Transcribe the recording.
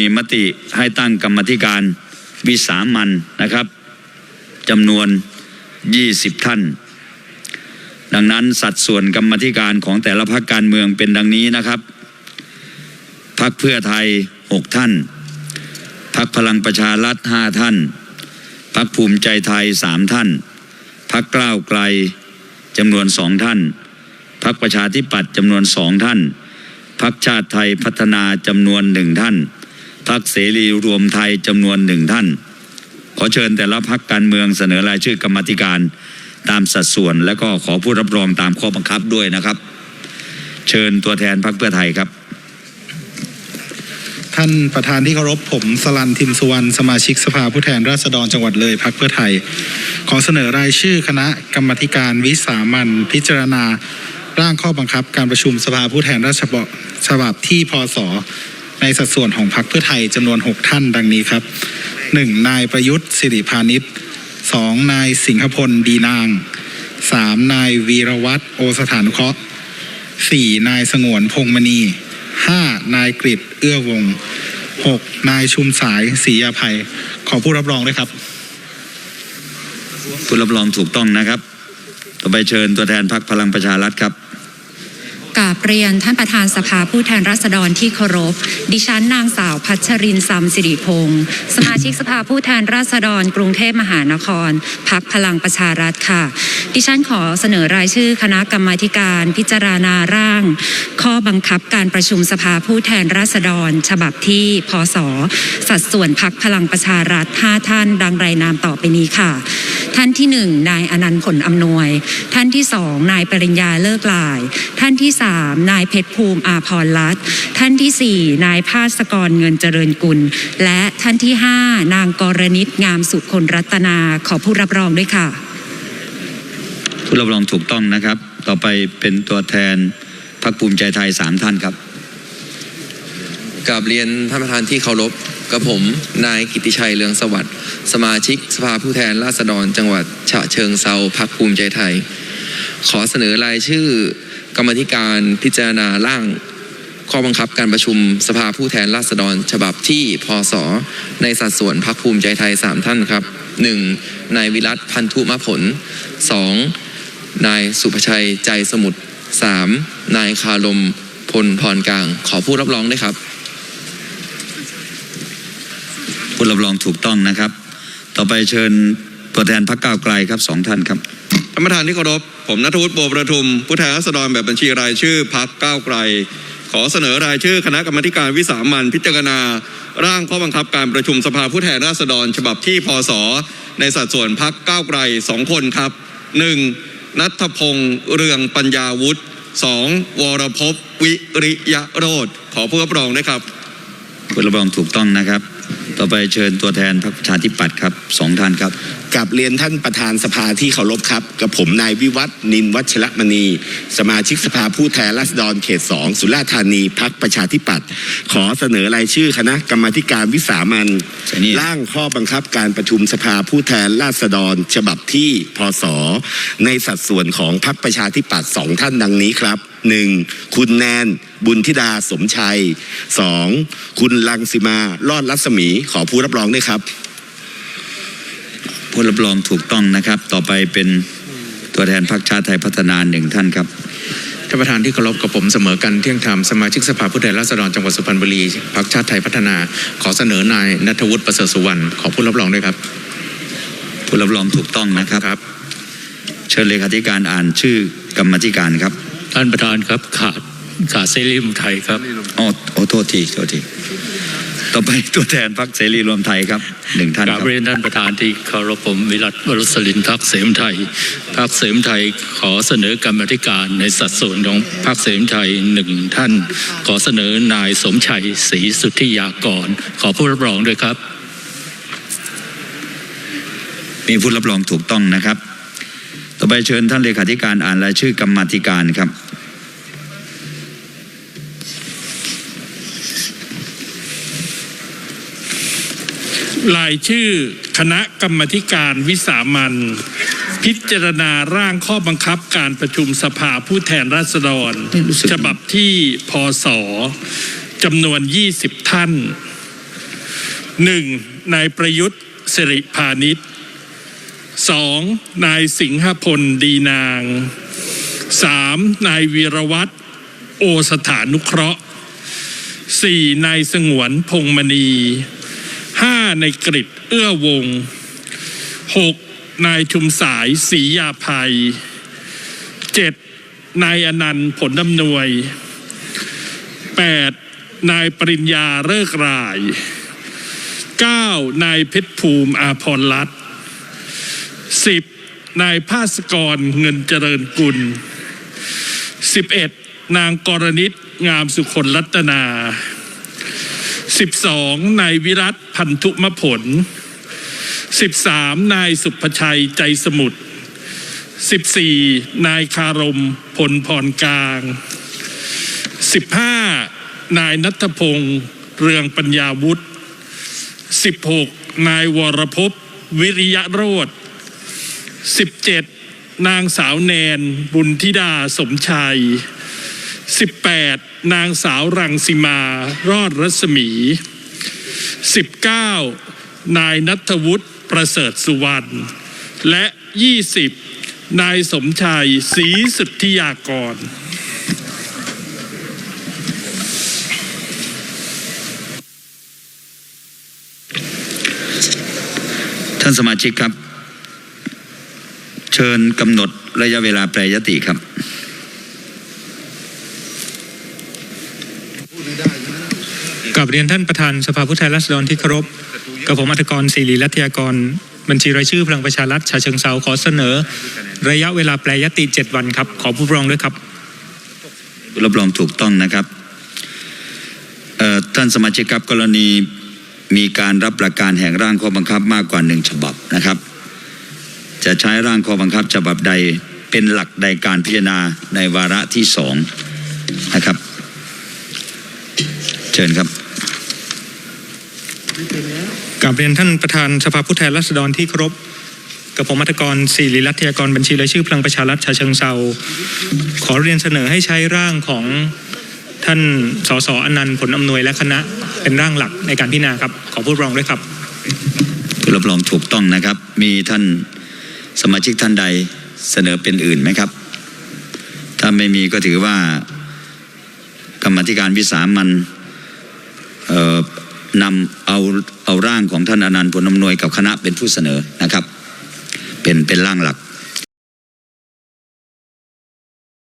มีมติให้ตั้งกรรมธิการวิสามันนะครับจำนวน 20 ท่าน ดังนั้นสัดส่วนกรรมธิการของแต่ละพรรคการเมืองเป็นดังนี้นะครับพรรคเพื่อไทย 6 ท่านพรรคพลังประชารัฐ 5 ท่านพรรคภูมิใจไทย 3 ท่านพรรคกล้าวไกลจำนวนสองท่านพรรคประชาธิปัตย์จำนวนสองท่านพรรคชาติไทยพัฒนาจำนวนหนึ่งท่าน พักเสรีรวมไทยจำนวนหนึ่งท่าน ขอเชิญแต่ละพักการเมืองเสนอรายชื่อกรรมธิการตามสัดส่วน และก็ขอผู้รับรองตามข้อบังคับด้วยนะครับ เชิญตัวแทนพักเพื่อไทยครับ ท่านประธานที่เคารพผมสลันทิมสุวรรณสมาชิกสภาผู้แทนราษฎรจังหวัดเลยพักเพื่อไทย ขอเสนอรายชื่อคณะกรรมการวิสามันพิจารณาร่างข้อบังคับการประชุมสภาผู้แทนราษฎรฉบับที่พศ ในสัดส่วนของพรรคเพื่อไทยจำนวน 6 ท่านดังนี้ครับ 1. นายประยุทธ์สิริพานิช 2. นายสิงหพลดีนาง 3. นายวีรวัตรโอสถานุเคราะห์ 4. นายสงวนพงมณี 5. นายกฤษเอื้อวงศ์ 6. นายชุมสายศรียาภัย ขอผู้รับรองด้วยครับ ผู้รับรองถูกต้องนะครับ ต่อไปเชิญตัวแทนพักพลังประชารัฐครับ กราบเรียนท่านประธานสภาผู้แทนราษฎรที่เคารพ ดิฉันนางสาวพัชรินทร์ซัมสิริพงศ์สมาชิกสภาผู้แทนราษฎร กรุงเทพมหานครพักพลังประชารัฐค่ะ ดิฉันขอเสนอรายชื่อคณะกรรมาการพิจารณาร่าง ข้อบังคับการประชุมสภาผู้แทนราษฎร ฉบับที่พศสัดส่วนพักพลังประชารัฐ5ท่านดังรายนามต่อไปนี้ค่ะ ท่านที่หนึ่งนายอนันต์ผลอำนวย ท่านที่สองนายปริญญาเลิกลาย ท่านที่สามนายเพชรภูมิอาพรรัตน์ท่านที่สี่นายภาสกรเงินเจริญกุล และท่านที่ห้านางกรณิตงามสุคนรัตนาขอผู้รับรองด้วยค่ะ ผู้รับรองถูกต้องนะครับ ต่อไปเป็นตัวแทนพักภูมิใจไทยสามท่านครับกราบเรียนท่านประธานที่เคารพ กับผมนายกิติชัยเรืองสวัสดิ์สมาชิกสภาผู้แทนราษฎรจังหวัดฉะเชิงเซาพักภูมิใจไทย ขอเสนอรายชื่อกรรมธิการพิจารณาร่างข้อบังคับการประชุมสภาผู้แทนราษฎร ฉบับที่พศในสัดส่วนพักภูมิใจไทย 3 ท่านครับ 1. นายวิรัตพันธุมผล 2. นายสุภชัยใจสมุทร 3. นายคารมพลพรกลาง ขอผู้รับรองด้วยครับ ผู้รับรองถูกต้องนะครับ ต่อไปเชิญตัวแทนพักก้าวไกลครับสองท่านครับท่านประธานที่เคารพผมนัทวุฒิโบประทุม ผู้แทนราษฎรแบบบัญชีรายชื่อพักก้าวไกล ขอเสนอรายชื่อคณะกรรมการวิสามันพิจารณา ร่างข้อบังคับการประชุมสภาผู้แทนราษฎร ฉบับที่พศในสัดส่วนพักก้าวไกลสองคนครับ 1. นัทพงษ์เรืองปัญญาวุฒิ 2. วรภพวิริยะโรธขอผู้รับรองด้วยครับ ผู้รับรองถูกต้องนะครับ ต่อไปเชิญตัวแทนพรรคประชาธิปัตย์ครับสองท่านครับ กับเรียนท่านประธานสภาที่เคารพครับ กับผมนายวิวัฒน์นินวัชรมณี สมาชิกสภาผู้แทนราษฎรเขตสองสุราษฎร์ธานีพักประชาธิปัตย์ขอเสนอรายชื่อคณะกรรมาธิการวิสามันใช่นี่ ร่างข้อบังคับการประชุมสภาผู้แทนราษฎร ฉบับที่พศในสัดส่วนของพักประชาธิปัตย์สองท่านดังนี้ครับ หนึ่งคุณแนน บุญธิดาสมชัยสองคุณลังสิมา รอดรัศมี ขอผู้รับรองด้วยครับผู้รับรองถูกต้องนะครับ ต่อไปเป็นตัวแทนพรรคชาติไทยพัฒนาหนึ่งท่านครับท่านประธานที่เคารพกับผมเสมอกันเที่ยงธรรมสมาชิกสภาผู้แทนราษฎรจังหวัดสุพรรณบุรีพรรคชาติไทยพัฒนา ขอเสนอนายนัทวุฒิประเสริฐสุวรรณขอผู้รับรองด้วยครับ ผู้รับรองถูกต้องนะครับครับเชิญเลขาธิการอ่านชื่อกรรมาธิการครับ ท่านประธานครับขาดขาดเสรีรวมไทยครับอ๋อโอ้โทษทีโทษทีต่อไปตัวแทนพรรคเสรีรวมไทยครับหนึ่งท่านกครารับบเรียนท่านประธานที่เคารพผมวิรัตวรสลินพักเสมไทยพักเสมไทยขอเสนอกรรมธิการในสัดส่วนของพักเสมไทยหนึ่งท่าน ขอเสนอนายสมชัยศรีสุทธิยากร ขอผู้รับรองด้วยครับ มีผู้รับรองถูกต้องนะครับ ต่อไปเชิญท่านเลขาธิการอ่านรายชื่อกรรมาธิการครับ รายชื่อคณะกรรมธิการวิสามันพิจารณาร่างข้อบังคับการประชุมสภาผู้แทนราษฎรนี่รู้สึกฉบับที่พศจำนวน 20 ท่านหนึ่งนายประยุทธ์สิริพาณิชย์ สองนายสิงหพลดีนางสามนายวีรวัตรโอสถานุเคราะห์สี่นายสงวนพงมณีห้านายกริตเอื้อวงหกนายชุมสายศรียาภัยเจ็ดนายอนันต์ผลดำนวยแปดนายปริญญาเลิกราย 9. นายเพชรภูมิอาพรรัตน์ 10. นายภาสกรเงินเจริญกุล 11. นางกรณิตงามสุคนรัตนา 12. นายวิรัตพันธุมผล 13. นายสุภชัยใจสมุทร 14. นายคารมพลพรกลาง 15. นายนัทพงศ์เรืองปัญญาวุฒิ 16. นายวรภพวิริยะโรธ 17. นางสาวแนน บุญธิดาสมชัย 18. นางสาวรังสิมา รอดรัศมี 19. นายนัทวุฒิประเสริฐสุวรรณ และ 20. นายสมชายศรีสุทธิยากรท่านสมาชิกครับ ชิญกำหนดระยะเวลาแปรยติครับกับเรียนท่านประธานสภาผู้แทนราษฎรที่เคารพกับผมอัธกรศิริรัตยากร บัญชีรายชื่อพลังประชารัฐฉะเชิงเซาขอเสนอ ระยะเวลาแปลยติ 7 วันครับ ขอผู้ปกครองด้วยครับ รับรองถูกต้องนะครับเอ่อท่านสมาชิกครับกรณีมีการรับประการแห่งร่างข้อบังคับมากกว่าหนึ่งฉบับนะครับ จะใช้ร่างข้อบังคับฉบับใดเป็นหลักในการพิจารณาในวาระที่สองนะครับ เชิญครับกับเรียนท่านประธานสภาผู้แทนราษฎรที่เคารพกับผมอัธกรศิริรัตยากรบัญชีรายชื่อพลังประชารัฐฉะเชิงเซาขอเรียนเสนอให้ใช้ร่างของท่านสสอนันต์ผลอำนวยและคณะเป็นร่างหลักในการพิจารณาครับ ขอผู้ปกครองด้วยครับรับรองถูกต้องนะครับ มีท่าน สมาชิกท่านใดเสนอเป็นอื่นไหมครับ ถ้าไม่มีก็ถือว่ากรรมธิการวิสามันนำเอาเอาร่างของท่านอนันต์ผลอำนวยกับคณะเป็นผู้เสนอนะครับ เป็นเป็นร่างหลัก